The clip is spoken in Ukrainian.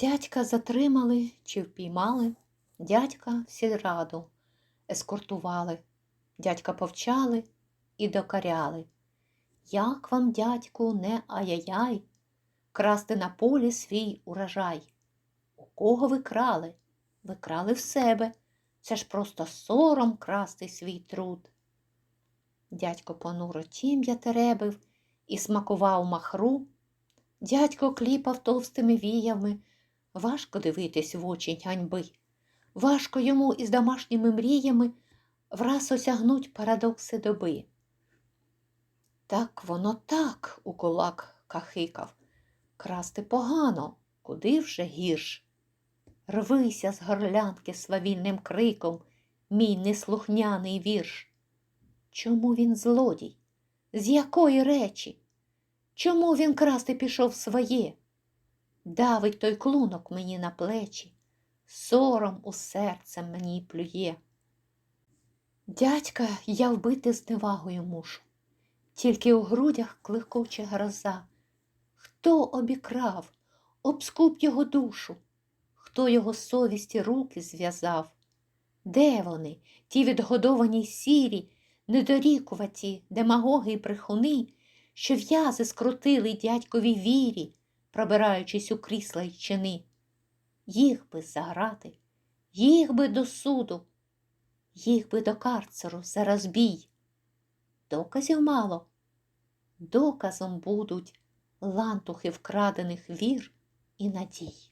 Дядька затримали чи впіймали, дядька в сільраду ескортували, дядька повчали і докаряли. Як вам, дядьку, не ай-яй-яй, красти на полі свій урожай? У кого ви крали? Ви крали в себе. Це ж просто сором красти свій труд. Дядько понуро тім'я теребив і смакував махру. Дядько кліпав товстими віями. Важко дивитись в очі ганьби. Важко йому із домашніми мріями враз осягнуть парадокси доби. Так воно так, у кулак кахикав. Красти погано, куди вже гірш. Рвися з горлянки свавільним криком, мій неслухняний вірш. Чому він злодій? З якої речі? Чому він красти пішов своє? Давить той клунок мені на плечі, сором у серце мені плює. Дядька я вбити зневагою мушу, тільки у грудях кликоче гроза. Хто обікрав, обскуп його душу, хто його совісті руки зв'язав? Де вони, ті відгодовані сірі, недорікуваті демагоги й брехуни, що в'язи скрутили дядькові вірі, пробираючись у крісла й чини? Їх би заграти, їх би до суду, їх би до карцеру за розбій. Доказів мало, доказом будуть лантухи вкрадених вір і надій.